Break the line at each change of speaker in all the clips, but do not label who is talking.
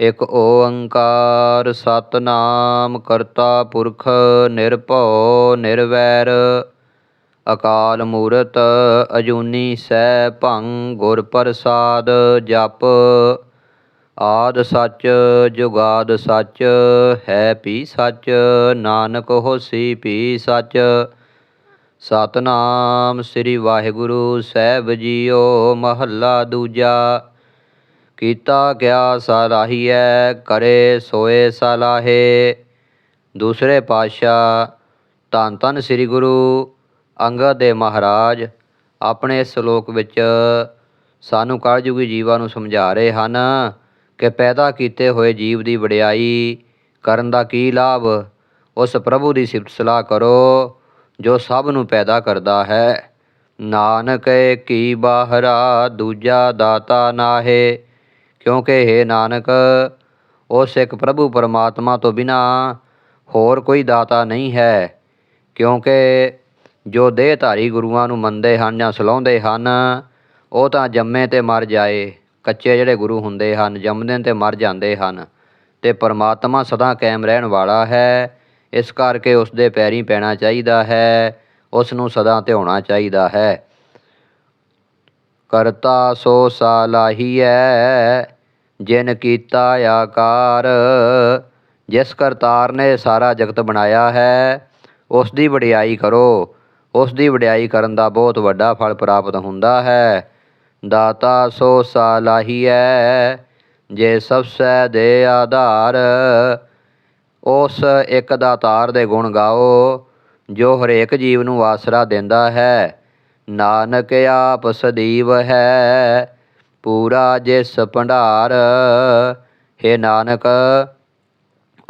ਇਕ ਓੰਕਾਰ ਸਤਨਾਮ ਕਰਤਾ ਪੁਰਖ ਨਿਰਭਉ ਨਿਰਵੈਰ, ਅਕਾਲ ਮੂਰਤ ਅਜੂਨੀ ਸੈ ਭੰ ਗੁਰ ਪ੍ਰਸਾਦ ਜਪ, ਆਦ ਸੱਚ ਜੁਗਾਦ ਸੱਚ, ਹੈ ਪੀ ਸੱਚ, ਨਾਨਕ ਹੋਸੀ ਪੀ ਸੱਚ। ਸਤਨਾਮ ਸ੍ਰੀ ਵਾਹਿਗੁਰੂ, ਸਾਹਿਬ ਜੀਓ ਮਹੱਲਾ ਦੂਜਾ। ਕੀਤਾ ਕਿਆ ਸਲਾਹੀਐ ਕਰੇ ਸੋਏ ਸਲਾਹੇ ਦੂਸਰੇ ਪਾਤਸ਼ਾਹ, ਧੰਨ ਧੰਨ ਸ੍ਰੀ ਗੁਰੂ ਅੰਗਦ ਦੇ ਮਹਾਰਾਜ ਆਪਣੇ ਸ਼ਲੋਕ ਵਿੱਚ ਸਾਨੂੰ ਕਲਯੁਗੀ ਜੀਵਾਂ ਨੂੰ ਸਮਝਾ ਰਹੇ ਹਨ ਕਿ ਪੈਦਾ ਕੀਤੇ ਹੋਏ ਜੀਵ ਦੀ ਵਡਿਆਈ ਕਰਨ ਦਾ ਕੀ ਲਾਭ? ਉਸ ਪ੍ਰਭੂ ਦੀ ਸਿਫਤ ਸਲਾਹ ਕਰੋ, ਜੋ ਸਭ ਨੂੰ ਪੈਦਾ ਕਰਦਾ ਹੈ। ਨਾਨਕ ਕੀ ਬਾਹਰਾ, ਦੂਜਾ ਦਾਤਾ ਨਾਹੇ। ਕਿਉਂਕਿ ਹੈ ਨਾਨਕ, ਉਹ ਸਿੱਖ ਪ੍ਰਭੂ ਪਰਮਾਤਮਾ ਤੋਂ ਬਿਨਾ ਹੋਰ ਕੋਈ ਦਾਤਾ ਨਹੀਂ ਹੈ। ਕਿਉਂਕਿ ਜੋ ਦੇਹਧਾਰੀ ਗੁਰੂਆਂ ਨੂੰ ਮੰਨਦੇ ਹਨ ਜਾਂ ਸਲਾਉਂਦੇ ਹਨ, ਉਹ ਤਾਂ ਜੰਮੇ ਤੇ ਮਰ ਜਾਏ, ਕੱਚੇ ਜਿਹੜੇ ਗੁਰੂ ਹੁੰਦੇ ਹਨ, ਜੰਮਦੇ ਤੇ ਮਰ ਜਾਂਦੇ ਹਨ ਤੇ ਪਰਮਾਤਮਾ ਸਦਾ ਕਾਇਮ ਰਹਿਣ ਵਾਲਾ ਹੈ। ਇਸ ਕਰਕੇ ਉਸ ਦੇ ਪੈਰੀ ਪੈਣਾ ਚਾਹੀਦਾ ਹੈ ਉਸ ਨੂੰ ਸਦਾ ਧਿਆਉਣਾ ਚਾਹੀਦਾ ਹੈ। ਕਰਤਾ ਸੋ ਸਾਲਾਹੀਐ, ਜਿਨ ਕੀਤਾ ਆਕਾਰ। ਜਿਸ ਕਰਤਾਰ ਨੇ ਸਾਰਾ ਜਗਤ ਬਣਾਇਆ ਹੈ ਉਸ ਦੀ ਵਡਿਆਈ ਕਰੋ। ਉਸ ਦੀ ਵਡਿਆਈ ਕਰਨ ਦਾ ਬਹੁਤ ਵੱਡਾ ਫਲ ਪ੍ਰਾਪਤ ਹੁੰਦਾ ਹੈ। ਦਾਤਾ ਸੋ ਸਾਲਾਹੀਐ, ਜੇ ਸਭਸੈ ਦੇ ਆਧਾਰ। ਉਸ ਇੱਕ ਦਾਤਾਰ ਦੇ ਗੁਣ ਗਾਓ, ਜੋ ਹਰੇਕ ਜੀਵ ਨੂੰ ਆਸਰਾ ਦਿੰਦਾ ਹੈ। ਨਾਨਕ ਆਪ ਸਦੀਵ ਹੈ, ਪੂਰਾ ਜਿਸ ਭੰਡਾਰ। ਹੈ ਨਾਨਕ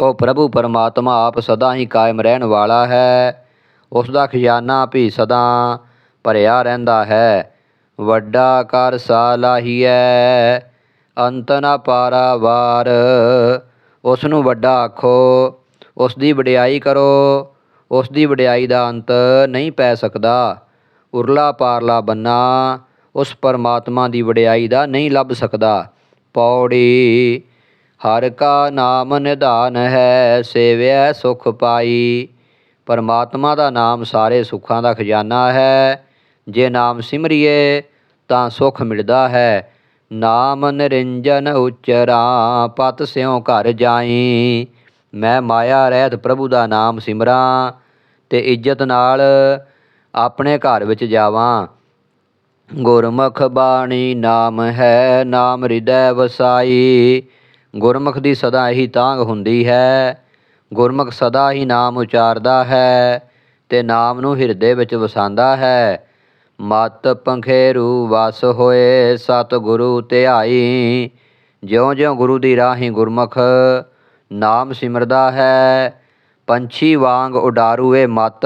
ਉਹ ਪ੍ਰਭੂ ਪਰਮਾਤਮਾ ਆਪ ਸਦਾ ਹੀ ਕਾਇਮ ਰਹਿਣ ਵਾਲਾ ਹੈ। ਉਸ ਦਾ ਖਜ਼ਾਨਾ ਵੀ ਸਦਾ ਭਰਿਆ ਰਹਿੰਦਾ ਹੈ। ਵੱਡਾ ਕਰ ਸਾਲਾਹੀਐ ਅੰਤ ਨਾ ਪਾਰਾਵਾਰ ਉਸ ਨੂੰ ਵੱਡਾ ਆਖੋ, ਉਸ ਦੀ ਵਡਿਆਈ ਕਰੋ। ਉਸ ਦੀ ਵਡਿਆਈ ਦਾ ਅੰਤ ਨਹੀਂ ਪੈ ਸਕਦਾ। ਉਰਲਾ ਪਾਰਲਾ ਬੰਨਾ, ਉਸ ਪਰਮਾਤਮਾ ਦੀ ਵਡਿਆਈ ਦਾ ਨਹੀਂ ਲੱਭ ਸਕਦਾ। ਪੌੜੀ, ਹਰ ਕਾ ਨਾਮ ਨਿਧਾਨ ਹੈ ਸੇਵਿਆ ਸੁਖ ਪਾਈ। ਪਰਮਾਤਮਾ ਦਾ ਨਾਮ ਸਾਰੇ ਸੁੱਖਾਂ ਦਾ ਖਜ਼ਾਨਾ ਹੈ। ਜੇ ਨਾਮ ਸਿਮਰਿਏ, ਤਾਂ ਸੁਖ ਮਿਲਦਾ ਹੈ। ਨਾਮ ਨਿਰੰਜਨ ਉਚਰਾ ਪਤ ਸਿਉ ਘਰ ਜਾਈ। ਮੈਂ ਮਾਇਆ ਰਹਿਤ ਪ੍ਰਭੂ ਦਾ ਨਾਮ ਸਿਮਰਾਂ, ਤੇ ਇੱਜ਼ਤ ਨਾਲ ਆਪਣੇ ਘਰ ਵਿੱਚ ਜਾਵਾਂ। ਗੁਰਮੁਖ ਬਾਣੀ ਨਾਮ ਹੈ, ਨਾਮ ਹਿਰਦੈ ਵਸਾਈ। ਗੁਰਮੁਖ ਦੀ ਸਦਾ ਹੀ ਤਾਂਗ ਹੁੰਦੀ ਹੈ। ਗੁਰਮੁਖ ਸਦਾ ਹੀ ਨਾਮ ਉਚਾਰਦਾ ਹੈ ਤੇ ਨਾਮ ਨੂੰ ਹਿਰਦੇ ਵਿੱਚ ਵਸਾਉਂਦਾ ਹੈ। ਮਤ ਪੰਖੇਰੂ ਵਸ ਹੋਏ ਸਤ ਗੁਰੂ ਧਿਆਈ। ਜਿਉਂ-ਜਿਉਂ ਗੁਰੂ ਦੀ ਰਾਹੀਂ ਗੁਰਮੁਖ ਨਾਮ ਸਿਮਰਦਾ ਹੈ, ਪੰਛੀ ਵਾਂਗ ਉਡਾਰੂ ਇਹ ਮਤ।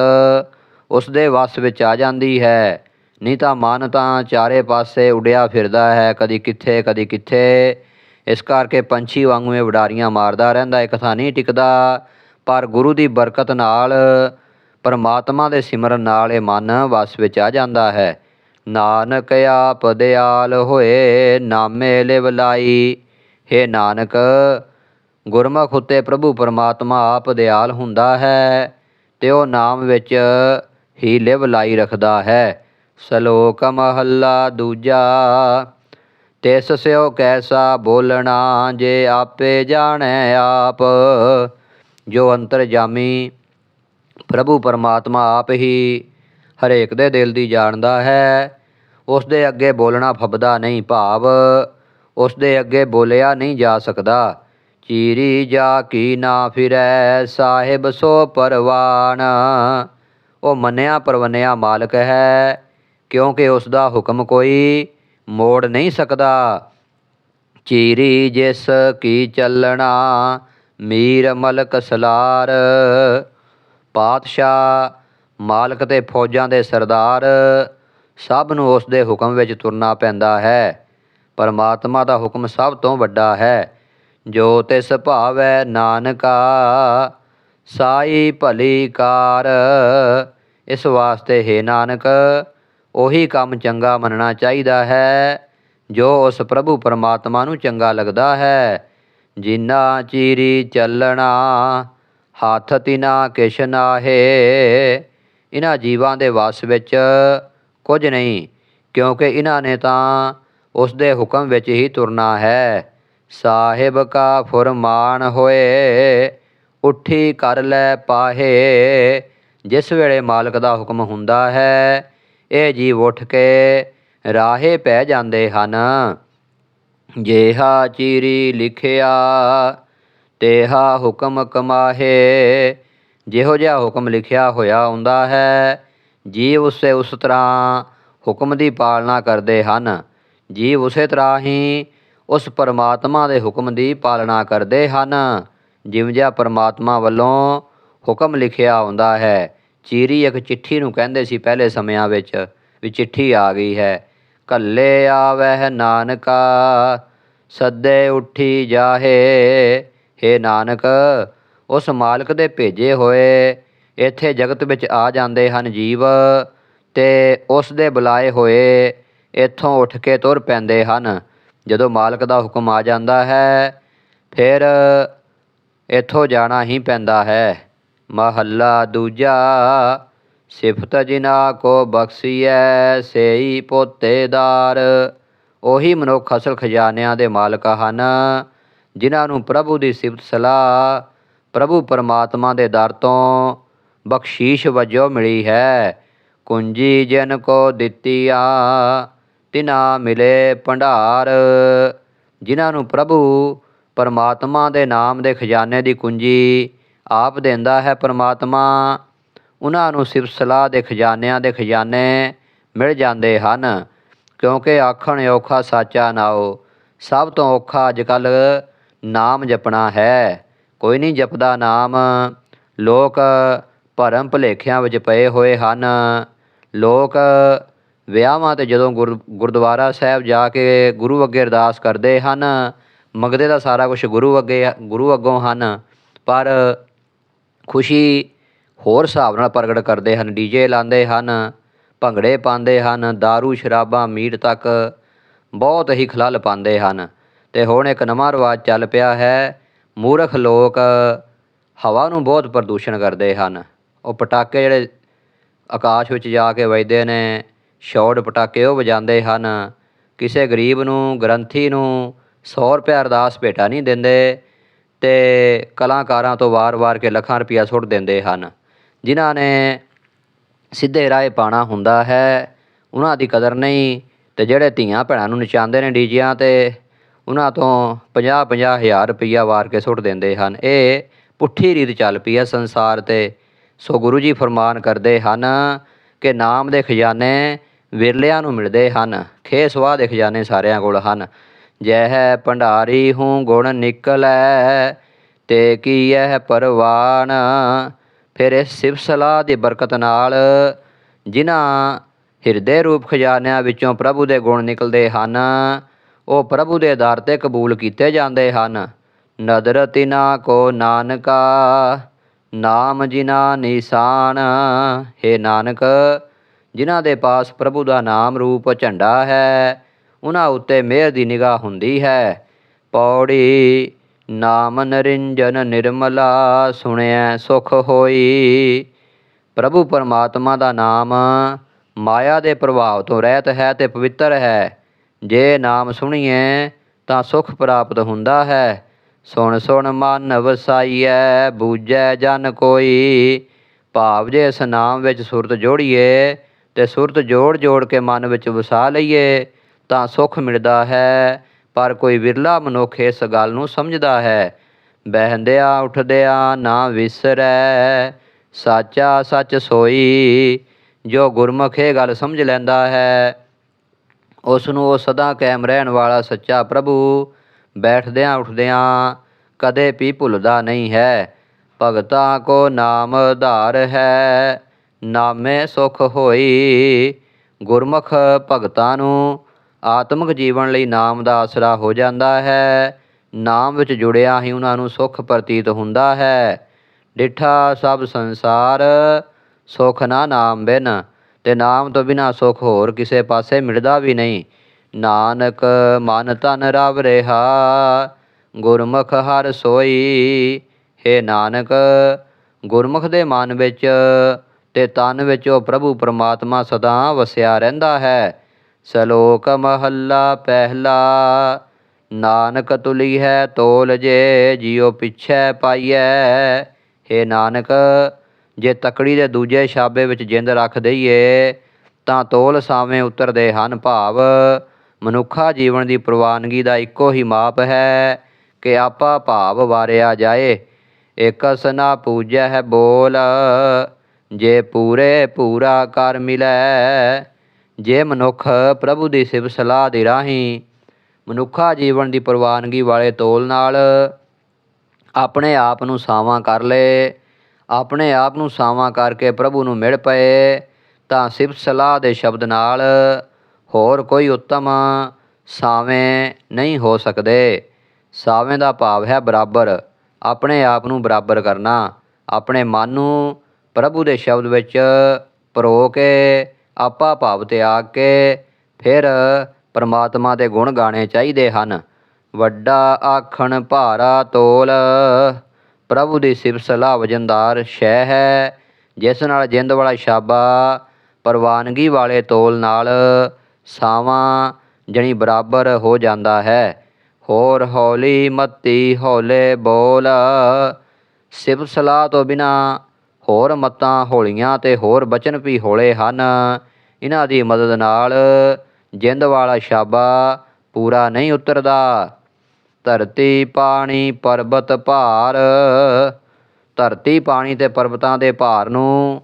ਉਸ ਦੇ ਵਸ ਵਿੱਚ ਆ ਜਾਂਦੀ ਹੈ। ਨਹੀਂ ਤਾਂ ਮਨ ਤਾਂ ਚਾਰੇ ਪਾਸੇ ਉਡਿਆ ਫਿਰਦਾ ਹੈ। ਕਦੀ ਕਿੱਥੇ ਕਦੀ ਕਿੱਥੇ। ਇਸ ਕਰਕੇ ਪੰਛੀ ਵਾਂਗੂ ਇਹ ਉਡਾਰੀਆਂ ਮਾਰਦਾ ਰਹਿੰਦਾ। ਇੱਕ ਥਾਂ ਨਹੀਂ ਟਿਕਦਾ, ਪਰ ਗੁਰੂ ਦੀ ਬਰਕਤ ਨਾਲ, ਪਰਮਾਤਮਾ ਦੇ ਸਿਮਰਨ ਨਾਲ ਇਹ ਮਨ ਵਸ ਵਿੱਚ ਆ ਜਾਂਦਾ ਹੈ। ਨਾਨਕ ਆਪ ਦਿਆਲ ਹੋਏ, ਨਾਮੇ ਲਿਵਲਾਈ ਲਾਈ। ਨਾਨਕ, ਗੁਰਮੁਖ ਉਤੇ ਪ੍ਰਭੂ ਪਰਮਾਤਮਾ ਆਪ ਦਿਆਲ ਹੁੰਦਾ ਹੈ। ਤੇ ਉਹ ਨਾਮ ਵਿੱਚ ਹੀ ਲਿਵ ਲਾਈ ਰੱਖਦਾ ਹੈ। ਸ਼ਲੋਕ ਮਹੱਲਾ ਦੂਜਾ, ਤਿਸ ਸਿਓ ਕੈਸਾ ਬੋਲਣਾ ਜੇ ਆਪੇ ਜਾਣੈ ਆਪ। ਜੋ ਅੰਤਰਜਾਮੀ ਪ੍ਰਭੂ ਪਰਮਾਤਮਾ ਆਪ ਹੀ ਹਰੇਕ ਦੇ ਦਿਲ ਦੀ ਜਾਣਦਾ ਹੈ, ਉਸ ਦੇ ਅੱਗੇ ਬੋਲਣਾ ਫਬਦਾ ਨਹੀਂ ਭਾਵ, ਉਸ ਦੇ ਅੱਗੇ ਬੋਲਿਆ ਨਹੀਂ ਜਾ ਸਕਦਾ। ਚੀਰੀ ਜਾ ਕੀ ਨਾ ਫਿਰੈ, ਸਾਹਿਬ ਸੋ ਪਰਵਾਨ। ਉਹ ਮੰਨਿਆ ਪਰਵੰਨਿਆ ਮਾਲਕ ਹੈ, ਕਿਉਂਕਿ ਉਸ ਦਾ ਹੁਕਮ ਕੋਈ ਮੋੜ ਨਹੀਂ ਸਕਦਾ। ਚੀਰੀ ਜਿਸ ਕੀ ਚੱਲਣਾ, ਮੀਰ ਮਲਕ ਸਲਾਰ। ਪਾਤਸ਼ਾਹ ਮਾਲਕ ਤੇ ਫੌਜਾਂ ਦੇ ਸਰਦਾਰ ਸਭ ਨੂੰ ਉਸ ਦੇ ਹੁਕਮ ਵਿੱਚ ਤੁਰਨਾ ਪੈਂਦਾ ਹੈ। ਪਰਮਾਤਮਾ ਦਾ ਹੁਕਮ ਸਭ ਤੋਂ ਵੱਡਾ ਹੈ। ਜੋ ਤਿਸ ਭਾਵੈ ਨਾਨਕਾ, ਸਾਈ ਭਲੀ ਕਾਰ। ਇਸ ਵਾਸਤੇ ਹੈ ਨਾਨਕ, ਉਹੀ ਕੰਮ ਚੰਗਾ ਮੰਨਣਾ ਚਾਹੀਦਾ ਹੈ, ਜੋ ਉਸ ਪ੍ਰਭੂ ਪਰਮਾਤਮਾ ਨੂੰ ਚੰਗਾ ਲੱਗਦਾ ਹੈ। ਜਿਨਾ ਚੀਰੀ ਚੱਲਣਾ, ਹੱਥ ਤਿਨਾ ਕਿਛ ਨਾਹੇ। ਇਹਨਾਂ ਜੀਵਾਂ ਦੇ ਵਸ ਵਿੱਚ ਕੁਝ ਨਹੀਂ, ਕਿਉਂਕਿ ਇਹਨਾਂ ਨੇ ਤਾਂ ਉਸ ਦੇ ਹੁਕਮ ਵਿੱਚ ਹੀ ਤੁਰਨਾ ਹੈ। ਸਾਹਿਬ ਕਾ ਫੁਰਮਾਨ ਹੋਏ, ਉੱਠੀ ਕਰ ਲੈ ਪਾਹੇ। ਜਿਸ ਵੇਲੇ ਮਾਲਕ ਦਾ ਹੁਕਮ ਹੁੰਦਾ ਹੈ, ਇਹ ਜੀਵ ਉੱਠ ਕੇ ਰਾਹੇ ਪੈ ਜਾਂਦੇ ਹਨ। ਜੇਹਾ ਚੀਰੀ ਲਿਖਿਆ, ਤੇਹਾ ਹੁਕਮ ਕਮਾਹੇ। ਜਿਹੋ ਜਿਹਾ ਹੁਕਮ ਲਿਖਿਆ ਹੋਇਆ ਹੁੰਦਾ ਹੈ, ਜੀਵ ਉਸੇ ਉਸ ਤਰ੍ਹਾਂ ਹੁਕਮ ਦੀ ਪਾਲਣਾ ਕਰਦੇ ਹਨ। ਜੀਵ ਉਸੇ ਤਰ੍ਹਾਂ ਹੀ ਉਸ ਪਰਮਾਤਮਾ ਦੇ ਹੁਕਮ ਦੀ ਪਾਲਣਾ ਕਰਦੇ ਹਨ। ਜਿਵੇਂ ਜਿਹਾ ਪਰਮਾਤਮਾ ਵੱਲੋਂ ਹੁਕਮ ਲਿਖਿਆ ਹੁੰਦਾ ਹੈ। ਚੀਰੀ ਇੱਕ ਚਿੱਠੀ ਨੂੰ ਕਹਿੰਦੇ ਸੀ ਪਹਿਲੇ ਸਮਿਆਂ ਵਿੱਚ ਵੀ ਚਿੱਠੀ ਆ ਗਈ ਹੈ। ਕੱਲੇ ਆਵਹਿ ਨਾਨਕਾ, ਸੱਦੇ ਉੱਠੀ ਜਾਹੇ। ਹੇ ਨਾਨਕ, ਉਸ ਮਾਲਕ ਦੇ ਭੇਜੇ ਹੋਏ, ਇੱਥੇ ਜਗਤ ਵਿੱਚ ਆ ਜਾਂਦੇ ਹਨ ਜੀਵ ਤੇ ਉਸ ਦੇ ਬੁਲਾਏ ਹੋਏ, ਇੱਥੋਂ ਉੱਠ ਕੇ ਤੁਰ ਪੈਂਦੇ ਹਨ। ਜਦੋਂ ਮਾਲਕ ਦਾ ਹੁਕਮ ਆ ਜਾਂਦਾ ਹੈ, ਫਿਰ ਇੱਥੋਂ ਜਾਣਾ ਹੀ ਪੈਂਦਾ ਹੈ। ਮਹੱਲਾ ਦੂਜਾ, ਸਿਫਤ ਜਿਨਾ ਕੋ ਬਖਸ਼ੀਐ ਸੇਈ ਪੋਤੇਦਾਰ ਉਹੀ ਮਨੁੱਖ ਅਸਲ ਖਜ਼ਾਨਿਆਂ ਦੇ ਮਾਲਕ ਹਨ, ਜਿਨ੍ਹਾਂ ਨੂੰ ਪ੍ਰਭੂ ਦੀ ਸਿਫਤ ਸਲਾਹ, ਪ੍ਰਭੂ ਪਰਮਾਤਮਾ ਦੇ ਦਰ ਤੋਂ ਬਖਸ਼ੀਸ਼ ਵਜੋਂ ਮਿਲੀ ਹੈ। ਕੁੰਜੀ ਜਨ ਕੋ ਦਿੱਤੀ ਆ ਤਿਨਾ ਮਿਲੇ ਭੰਡਾਰ। ਜਿਨ੍ਹਾਂ ਨੂੰ ਪ੍ਰਭੂ ਪਰਮਾਤਮਾ ਦੇ ਨਾਮ ਦੇ ਖਜ਼ਾਨੇ ਦੀ ਕੁੰਜੀ ਆਪ ਦਿੰਦਾ ਹੈ ਪਰਮਾਤਮਾ। ਉਹਨਾਂ ਨੂੰ ਸਿਫਤ ਸਲਾਹ ਦੇ ਖਜ਼ਾਨਿਆਂ ਦੇ ਖਜ਼ਾਨੇ ਮਿਲ ਜਾਂਦੇ ਹਨ, ਕਿਉਂਕਿ ਆਖਣ ਔਖਾ ਸਾਚਾ ਨਾਓ ਸਭ ਤੋਂ ਔਖਾ ਅੱਜ ਕੱਲ ਨਾਮ ਜਪਣਾ ਹੈ। ਕੋਈ ਨਹੀਂ ਜਪਦਾ ਨਾਮ। ਲੋਕ ਭਰਮ ਭੁਲੇਖਿਆਂ ਵਿੱਚ ਪਏ ਹੋਏ ਹਨ। ਲੋਕ ਵਿਆਹਾਂ ਤੇ ਜਦੋਂ ਗੁਰ, ਗੁਰਦੁਆਰਾ ਸਾਹਿਬ ਜਾ ਕੇ ਗੁਰੂ ਅੱਗੇ ਅਰਦਾਸ ਕਰਦੇ ਹਨ, ਮੰਗਦੇ ਦਾ ਸਾਰਾ ਕੁਝ ਗੁਰੂ ਅੱਗੇ, ਗੁਰੂ ਅੱਗੋਂ ਹਨ, ਪਰ ਖੁਸ਼ੀ ਹੋਰ ਹਿਸਾਬ ਨਾਲ ਪ੍ਰਗਟ ਕਰਦੇ ਹਨ। ਡੀਜੇ ਲਾਉਂਦੇ ਹਨ, ਭੰਗੜੇ ਪਾਉਂਦੇ ਹਨ दारू ਸ਼ਰਾਬਾਂ, ਮੀਟ ਤੱਕ ਬਹੁਤ ਹੀ ਖਲਲ ਪਾਉਂਦੇ ਹਨ। ਤੇ ਹੁਣ ਇੱਕ ਨਵਾਂ ਰਿਵਾਜ ਚੱਲ ਪਿਆ ਹੈ। ਮੂਰਖ ਲੋਕ ਹਵਾ ਨੂੰ ਬਹੁਤ ਪ੍ਰਦੂਸ਼ਣ ਕਰਦੇ ਹਨ। ਉਹ ਪਟਾਕੇ ਜਿਹੜੇ ਆਕਾਸ਼ ਵਿੱਚ ਜਾ ਕੇ ਵੱਜਦੇ ਨੇ ਸ਼ੌਟ ਪਟਾਕੇ ਉਹ ਵਜਾਉਂਦੇ ਹਨ। ਕਿਸੇ ਗਰੀਬ ਨੂੰ, ਗ੍ਰੰਥੀ ਨੂੰ 100 ਰੁਪਏ ਅਰਦਾਸ ਭੇਟਾ ਨਹੀਂ ਦਿੰਦੇ। ਤੇ ਕਲਾਕਾਰਾਂ ਤੋਂ ਵਾਰ-ਵਾਰ ਕੇ ਲੱਖਾਂ ਰੁਪਇਆ ਸੁੱਟ ਦਿੰਦੇ ਹਨ। ਜਿਨ੍ਹਾਂ ਨੇ ਸਿੱਧੇ ਰਾਹ ਪਾਣਾ ਹੁੰਦਾ ਹੈ, ਉਹਨਾਂ ਦੀ ਕਦਰ ਨਹੀਂ ਤੇ ਜਿਹੜੇ ਧੀਆਂ ਭੈਣਾਂ ਨੂੰ ਨਚਾਉਂਦੇ ਨੇ ਡੀਜਿਆਂ ਤੇ ਉਹਨਾਂ ਤੋਂ 50-50 ਹਜ਼ਾਰ ਰੁਪਈਆ ਵਾਰ ਕੇ ਸੁੱਟ ਦਿੰਦੇ ਹਨ। ਇਹ ਪੁੱਠੀ ਰੀਤ ਚੱਲ ਪਈ ਹੈ ਸੰਸਾਰ ਤੇ। ਸੋ ਗੁਰੂ ਜੀ ਫਰਮਾਨ ਕਰਦੇ ਹਨ ਕਿ ਨਾਮ ਦੇ ਖਜ਼ਾਨੇ ਵਿਰਲਿਆਂ ਨੂੰ ਮਿਲਦੇ ਹਨ ਖੇ ਸਵਾਹ ਦੇ ਖਜ਼ਾਨੇ ਸਾਰਿਆਂ ਕੋਲ ਹਨ। ਜਹ ਭੰਡਾਰੀ ਹੂੰ ਗੁਣ ਨਿਕਲੈ, ਤੇ ਕੀ ਇਹ ਪਰਵਾਨ? ਫਿਰ ਇਸ ਸਿਫਤ ਸਲਾਹ ਦੀ ਬਰਕਤ ਨਾਲ ਜਿਨ੍ਹਾਂ ਹਿਰਦੇ ਰੂਪ ਖਜ਼ਾਨਿਆਂ ਵਿੱਚੋਂ ਪ੍ਰਭੂ ਦੇ ਗੁਣ ਨਿਕਲਦੇ ਹਨ, ਉਹ ਪ੍ਰਭੂ ਦੇ ਦਰ ਤੇ ਕਬੂਲ ਕੀਤੇ ਜਾਂਦੇ ਹਨ। ਨਦਰ ਤਿਨਾ ਕੋ ਨਾਨਕਾ, ਨਾਮ ਜਿਨਾ ਨਿਸ਼ਾਨ। ਹੈ ਨਾਨਕ, ਜਿਨ੍ਹਾਂ ਦੇ ਪਾਸ ਪ੍ਰਭੂ ਦਾ ਨਾਮ ਰੂਪ ਝੰਡਾ ਹੈ ਉਹਨਾਂ ਉੱਤੇ ਮਿਹਰ ਦੀ ਨਿਗਾਹ ਹੁੰਦੀ ਹੈ। ਪੌੜੀ ਨਾਮ ਨਰਿੰਜਨ ਨਿਰਮਲਾ ਸੁਣਿਆ ਸੁਖ ਹੋਈ। ਪ੍ਰਭੂ ਪਰਮਾਤਮਾ ਦਾ ਨਾਮ ਮਾਇਆ ਦੇ ਪ੍ਰਭਾਵ ਤੋਂ ਰਹਿਤ ਹੈ ਤੇ ਪਵਿੱਤਰ ਹੈ। ਜੇ ਨਾਮ ਸੁਣੀਏ ਤਾਂ ਸੁਖ ਪ੍ਰਾਪਤ ਹੁੰਦਾ ਹੈ। ਸੁਣ ਸੁਣ ਮਨ ਵਸਾਈਐ, ਬੂਝੈ ਜਨ ਕੋਈ। ਭਾਵ ਜੇ ਇਸ ਨਾਮ ਵਿੱਚ ਸੁਰਤ ਜੋੜੀਏ ਤੇ ਸੁਰਤ ਜੋੜ ਜੋੜ ਕੇ ਮਨ ਵਿੱਚ ਵਸਾ ਲਈਏ ਤਾਂ ਸੁਖ ਮਿਲਦਾ ਹੈ, ਪਰ ਕੋਈ ਵਿਰਲਾ ਮਨੁੱਖ ਇਸ ਗੱਲ ਨੂੰ ਸਮਝਦਾ ਹੈ। ਬਹਿੰਦਿਆਂ ਉੱਠਦਿਆਂ ਨਾ ਵਿਸਰੈ, ਸਾਚਾ ਸੱਚ ਸੋਈ, ਜੋ ਗੁਰਮੁਖ ਇਹ ਗੱਲ ਸਮਝ ਲੈਂਦਾ ਹੈ ਉਸ ਨੂੰ ਉਹ ਸਦਾ ਕਾਇਮ ਰਹਿਣ ਵਾਲਾ ਸੱਚਾ ਪ੍ਰਭੂ, ਬੈਠਦਿਆਂ ਉੱਠਦਿਆਂ ਕਦੇ ਵੀ ਭੁੱਲਦਾ ਨਹੀਂ ਹੈ। ਭਗਤਾਂ ਕੋ ਨਾਮ ਆਧਾਰ ਹੈ, ਨਾਮੇ ਸੁਖ ਹੋਈ, ਗੁਰਮੁਖ ਭਗਤਾਂ ਨੂੰ ਆਤਮਿਕ ਜੀਵਨ ਲਈ ਨਾਮ ਦਾ ਆਸਰਾ ਹੋ ਜਾਂਦਾ ਹੈ। ਨਾਮ ਵਿੱਚ ਜੁੜਿਆ ਹੀ ਉਹਨਾਂ ਨੂੰ ਸੁਖ ਪ੍ਰਤੀਤ ਹੁੰਦਾ ਹੈ। ਡਿਠਾ ਸਭ ਸੰਸਾਰ, ਸੁਖ ਨਾ ਨਾਮ ਬਿਨ, ਤੇ ਨਾਮ ਤੋਂ ਬਿਨਾ ਸੁਖ ਹੋਰ ਕਿਸੇ ਪਾਸੇ ਮਿਲਦਾ ਵੀ ਨਹੀਂ। ਨਾਨਕ ਮਨ ਤਨ ਰਵ ਰਿਹਾ, ਗੁਰਮੁਖ ਹਰ ਸੋਈ। ਹੈ ਨਾਨਕ, ਗੁਰਮੁਖ ਦੇ ਮਨ ਵਿੱਚ ਤੇ ਤਨ ਵਿੱਚ ਉਹ ਪ੍ਰਭੂ ਪਰਮਾਤਮਾ ਸਦਾ ਵਸਿਆ ਰਹਿੰਦਾ ਹੈ। ਸ਼ਲੋਕ ਮਹੱਲਾ ਪਹਿਲਾ, ਨਾਨਕ ਤੁਲੀ ਹੈ ਤੋਲ ਜੇ, ਜਿਉ ਪਿਛੈ ਪਾਈਐ। ਹੇ ਨਾਨਕ, ਜੇ ਤਕੜੀ ਦੇ ਦੂਜੇ ਛਾਬੇ ਵਿੱਚ ਜਿੰਦ ਰੱਖ ਦਈਏ, ਤਾਂ ਤੋਲ ਸਾਵੇਂ ਉਤਰਦੇ ਹਨ ਭਾਵ। ਮਨੁੱਖਾ ਜੀਵਨ ਦੀ ਪ੍ਰਵਾਨਗੀ ਦਾ ਇੱਕੋ ਹੀ ਮਾਪ ਹੈ ਕਿ ਆਪਾ ਭਾਵ ਵਾਰਿਆ ਜਾਏ। ਇਕਸ ਨਾ ਪੂਜੈ ਹੈ ਬੋਲ, ਜੇ ਪੂਰੇ ਪੂਰਾ ਕਰ ਮਿਲੈ ਜੇ ਮਨੁੱਖ ਪ੍ਰਭੂ ਦੀ ਸਿਵ ਸਲਾਹ ਦੇ ਰਾਹੀਂ ਮਨੁੱਖਾ ਜੀਵਨ ਦੀ ਪ੍ਰਵਾਨਗੀ ਵਾਲੇ ਤੋਲ ਨਾਲ ਆਪਣੇ ਆਪ ਨੂੰ ਸਾਵਾਂ ਕਰ ਲਏ ਆਪਣੇ ਆਪ ਨੂੰ ਸਾਵਾਂ ਕਰਕੇ ਪ੍ਰਭੂ ਨੂੰ ਮਿਲ ਪਏ, ਤਾਂ ਸਿਵ ਸਲਾਹ ਦੇ ਸ਼ਬਦ ਨਾਲ ਹੋਰ ਕੋਈ ਉੱਤਮ ਸਾਵੇਂ ਨਹੀਂ ਹੋ ਸਕਦੇ। ਸਾਵੇਂ ਦਾ ਭਾਵ ਹੈ ਬਰਾਬਰ। ਆਪਣੇ ਆਪ ਨੂੰ ਬਰਾਬਰ ਕਰਨਾ। ਆਪਣੇ ਮਨ ਨੂੰ ਪ੍ਰਭੂ ਦੇ ਸ਼ਬਦ ਵਿੱਚ ਪਰੋ ਕੇ ਆਪਾ ਭਾਵ ਤਿਆਗ ਕੇ ਫਿਰ ਪਰਮਾਤਮਾ ਦੇ ਗੁਣ ਗਾਣੇ ਚਾਹੀਦੇ ਹਨ। ਵੱਡਾ ਆਖਣ ਭਾਰਾ ਤੋਲ, ਪ੍ਰਭੂ ਦੀ ਸਿਫਤ ਸਲਾਹ ਵਜਨਦਾਰ ਸ਼ੈ ਹੈ, ਜਿਸ ਨਾਲ ਜਿੰਦ ਵਾਲਾ ਸ਼ਾਬਾ ਪ੍ਰਵਾਨਗੀ ਵਾਲੇ ਤੋਲ ਨਾਲ ਸਾਵਾਂ ਜਣੀ ਬਰਾਬਰ ਹੋ ਜਾਂਦਾ ਹੈ। ਹੋਰ ਹੌਲੀ ਮੱਤੀ ਹੌਲੇ ਬੋਲ, ਸਿਫਤ ਸਲਾਹ ਤੋਂ ਬਿਨਾ ਹੋਰ ਮੱਤਾਂ ਹੌਲੀਆਂ ਤੇ ਹੋਰ ਬਚਨ ਵੀ ਹੌਲੇ ਹਨ। ਇਹਨਾਂ ਦੀ ਮਦਦ ਨਾਲ ਜਿੰਦ ਵਾਲਾ ਸ਼ਾਬਾ ਪੂਰਾ ਨਹੀਂ ਉਤਰਦਾ। ਧਰਤੀ, ਪਾਣੀ, ਪਰਬਤ, ਭਾਰ। ਧਰਤੀ, ਪਾਣੀ ਤੇ ਪਰਬਤਾਂ ਦੇ ਭਾਰ ਨੂੰ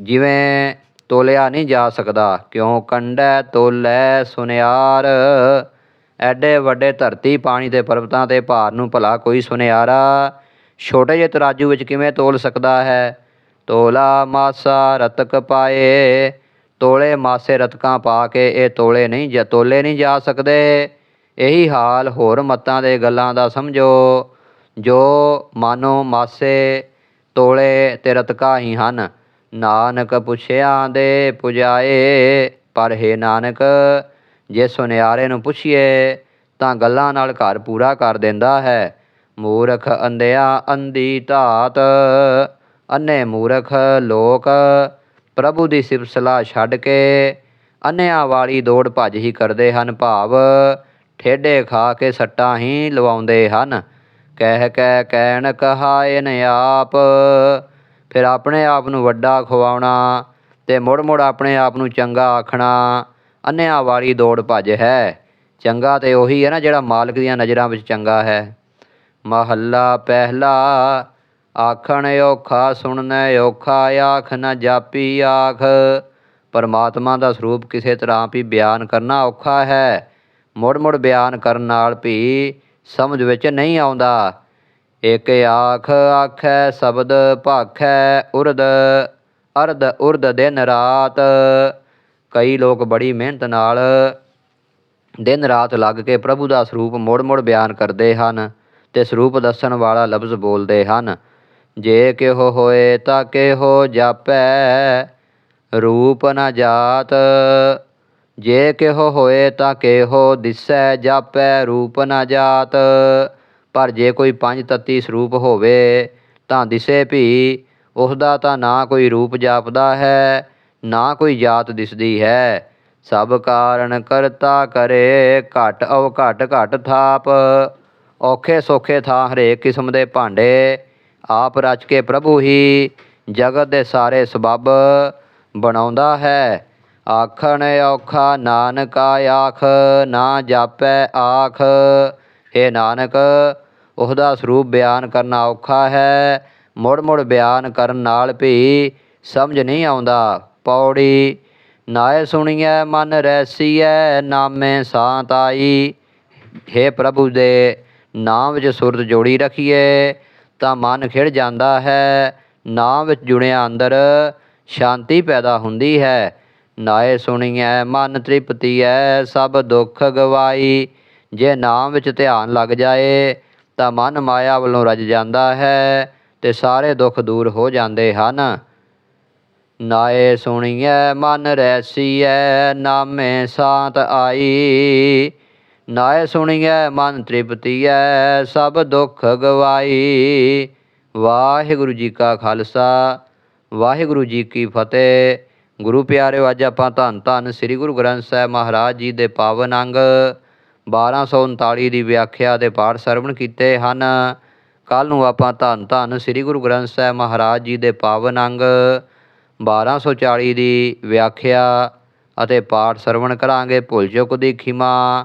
ਜਿਵੇਂ ਤੋਲਿਆ ਨਹੀਂ ਜਾ ਸਕਦਾ, ਕਿਉਂ ਕੰਡੈ ਤੋਲੈ ਸੁਨਿਆਰ। ਐਡੇ ਵੱਡੇ ਧਰਤੀ, ਪਾਣੀ ਤੇ ਪਰਬਤਾਂ ਦੇ ਭਾਰ ਨੂੰ ਭਲਾ ਕੋਈ ਸੁਨਿਆਰਾ ਛੋਟੇ ਜਿਹੇ ਤਰਾਜੂ ਵਿੱਚ ਕਿਵੇਂ ਤੋਲ ਸਕਦਾ ਹੈ? ਤੋਲਾ ਮਾਸਾ ਰਤਕ ਪਾਏ। ਤੋਲੇ ਮਾਸੇ ਰਤਕਾਂ ਪਾ ਕੇ ਇਹ ਤੋਲੇ ਨਹੀਂ ਜਾਂ, ਤੋਲੇ ਨਹੀਂ ਜਾ ਸਕਦੇ। ਇਹੀ ਹਾਲ ਹੋਰ ਮਤਾਂ ਦੇ ਗੱਲਾਂ ਦਾ ਸਮਝੋ। ਜੋ ਮਾਨੋ ਮਾਸੇ ਤੋਲੇ ਤੇ ਰਤਕਾ ਹੀ ਹਨ, ਨਾਨਕ ਪੁੱਛਿਆ ਦੇ ਪੁਜਾਏ। ਪਰ ਹੈ ਨਾਨਕ, ਜੇ ਸੁਨਿਆਰੇ ਨੂੰ ਪੁੱਛੀਏ, ਤਾਂ ਗੱਲਾਂ ਨਾਲ ਘਰ ਪੂਰਾ ਕਰ ਦਿੰਦਾ ਹੈ। ਮੂਰਖ ਅੰਧਿਆ ਅੰਧੀ ਧਾਤ ਅੰਨੇ ਮੂਰਖ ਲੋਕ, ਪ੍ਰਭੂ ਦੀ ਸਿਫਤ ਸਲਾਹ ਛੱਡ ਕੇ ਅੰਨਿਆਂ ਵਾਲੀ ਦੌੜ ਭੱਜ ਹੀ ਕਰਦੇ ਹਨ ਭਾਵ, ਠੇਡੇ ਖਾ ਕੇ ਸੱਟਾਂ ਹੀ ਲਵਾਉਂਦੇ ਹਨ। ਕਹਿ ਕਹਿ ਕਹਿਣ ਕਹਾਏ ਨ ਆਪ, ਫਿਰ ਆਪਣੇ ਆਪ ਨੂੰ ਵੱਡਾ ਖਵਾਉਣਾ ਤੇ ਮੁੜ ਮੁੜ ਆਪਣੇ ਆਪ ਨੂੰ ਚੰਗਾ ਆਖਣਾ ਅੰਨਿਆਂ ਵਾਲੀ ਦੌੜ ਭੱਜ ਹੈ। ਚੰਗਾ ਤੇ ਉਹੀ ਹੈ ਨਾ ਜਿਹੜਾ ਮਾਲਕ ਦੀਆਂ ਨਜ਼ਰਾਂ ਵਿੱਚ ਚੰਗਾ ਹੈ। ਮਹੱਲਾ ਪਹਿਲਾ। ਆਖਣ ਔਖਾ, ਸੁਣਨੈ ਔਖਾ, ਆਖ ਨਾ ਜਾਪੀ ਆਖ। ਪਰਮਾਤਮਾ ਦਾ ਸਰੂਪ ਕਿਸੇ ਤਰ੍ਹਾਂ ਵੀ ਬਿਆਨ ਕਰਨਾ ਔਖਾ ਹੈ। ਮੁੜ ਮੁੜ ਬਿਆਨ ਕਰਨ ਨਾਲ ਵੀ ਸਮਝ ਵਿੱਚ ਨਹੀਂ ਆਉਂਦਾ। ਇਕ ਆਖ ਆਖੈ, ਸ਼ਬਦ ਭਾਖੈ, ਉਰਦ, ਅਰਧ ਉਰਦ ਦਿਨ ਰਾਤ। ਕਈ ਲੋਕ ਬੜੀ ਮਿਹਨਤ ਨਾਲ ਦਿਨ ਰਾਤ ਲੱਗ ਕੇ ਪ੍ਰਭੂ ਦਾ ਸਰੂਪ ਮੁੜ ਮੁੜ ਬਿਆਨ ਕਰਦੇ ਹਨ। ਤੇ ਸਰੂਪ ਦੱਸਣ ਵਾਲਾ ਲਫ਼ਜ਼ ਬੋਲਦੇ ਹਨ। ਜੇ ਕਿਹੋ ਹੋਏ ਤਾਂ ਕਿਹੋ ਜਾਪੈ, ਰੂਪ ਨਾ ਜਾਤ। ਜੇ ਕਿਹੋ ਹੋਏ ਤਾਂ ਕਿਹੋ ਦਿਸੈ, ਜਾਪੈ, ਰੂਪ ਨਾ ਜਾਤ। ਪਰ ਜੇ ਕੋਈ ਪੰਜ ਤੱਤੀ ਸਰੂਪ ਹੋਵੇ, ਤਾਂ ਦਿਸੇ ਭੀ। ਉਸ ਦਾ ਤਾਂ ਨਾ ਕੋਈ ਰੂਪ ਜਾਪਦਾ ਹੈ, ਨਾ ਕੋਈ ਜਾਤ ਦਿਸਦੀ ਹੈ। ਸਭ ਕਾਰਨ ਕਰਤਾ ਕਰੇ, ਘਟ ਅਵ ਘਟ ਘਟ ਥਾਪ। ਔਖੇ ਸੌਖੇ ਥਾਂ ਹਰੇਕ ਕਿਸਮ ਦੇ ਭਾਂਡੇ ਆਪ ਰਚ ਕੇ ਪ੍ਰਭੂ ਹੀ ਜਗਤ ਦੇ ਸਾਰੇ ਸਬੱਬ ਬਣਾਉਂਦਾ ਹੈ। ਆਖਣ ਔਖਾ ਨਾਨਕ ਆਖ ਨਾ ਜਾਪੈ, ਆਖ ਏ ਨਾਨਕ, ਉਹਦਾ ਸਰੂਪ ਬਿਆਨ ਕਰਨਾ ਔਖਾ ਹੈ। ਮੁੜ ਮੁੜ ਬਿਆਨ ਕਰਨ ਨਾਲ ਵੀ ਸਮਝ ਨਹੀਂ ਆਉਂਦਾ। ਪੌੜੀ ਨਾਏ ਸੁਣੀਐ, ਮਨ ਰੈਸੀਐ, ਨਾਮੇ ਸਾਤ ਆਈ। ਹੇ ਪ੍ਰਭੂ ਦੇ ਨਾਮ ਵਿੱਚ ਸੁਰਤ ਜੋੜੀ ਰੱਖੀਏ, ਤਾਂ ਮਨ ਖਿੜ ਜਾਂਦਾ ਹੈ। ਨਾਮ ਵਿੱਚ ਜੁੜਿਆ ਅੰਦਰ ਸ਼ਾਂਤੀ ਪੈਦਾ ਹੁੰਦੀ ਹੈ। ਨਾਏ ਸੁਣੀਐ, ਮਨ ਤ੍ਰਿਪਤੀਐ, ਸਭ ਦੁੱਖ ਗਵਾਈ। ਜੇ ਨਾਮ ਵਿੱਚ ਧਿਆਨ ਲੱਗ ਜਾਏ, ਤਾਂ ਮਨ ਮਾਇਆ ਵੱਲੋਂ ਰਜ ਜਾਂਦਾ ਹੈ ਤੇ ਸਾਰੇ ਦੁੱਖ ਦੂਰ ਹੋ ਜਾਂਦੇ ਹਨ। ਨਾਏ ਸੁਣੀਐ, ਮਨ ਰੈਸੀਐ, ਨਾਮੇ ਸਾਤ ਆਈ। ਨਾਏ ਸੁਣੀਐ ਮਨ ਤ੍ਰਿਪਤੀਐ, ਸਭ ਦੁੱਖ ਗਵਾਈ ਵਾਹਿਗੁਰੂ ਜੀ ਕਾ ਖਾਲਸਾ, ਵਾਹਿਗੁਰੂ ਜੀ ਕੀ ਫਤਿਹ। ਗੁਰੂ ਪਿਆਰਿਓ, ਅੱਜ ਆਪਾਂ ਧੰਨ ਧੰਨ ਸ੍ਰੀ ਗੁਰੂ ਗ੍ਰੰਥ ਸਾਹਿਬ ਮਹਾਰਾਜ ਜੀ ਦੇ ਪਾਵਨ ਅੰਗ 1239 ਦੀ ਵਿਆਖਿਆ ਦੇ ਪਾਠ ਸਰਵਣ ਕੀਤੇ ਹਨ। ਕੱਲ ਨੂੰ ਆਪਾਂ ਧੰਨ ਧੰਨ ਸ੍ਰੀ ਗੁਰੂ ਗ੍ਰੰਥ ਸਾਹਿਬ ਮਹਾਰਾਜ ਜੀ ਦੇ ਪਾਵਨ ਅੰਗ 1240 ਦੀ ਵਿਆਖਿਆ ਅਤੇ ਪਾਠ ਸਰਵਣ ਕਰਾਂਗੇ। ਭੁੱਲ ਚੁੱਕ ਦੀ ਖਿਮਾ।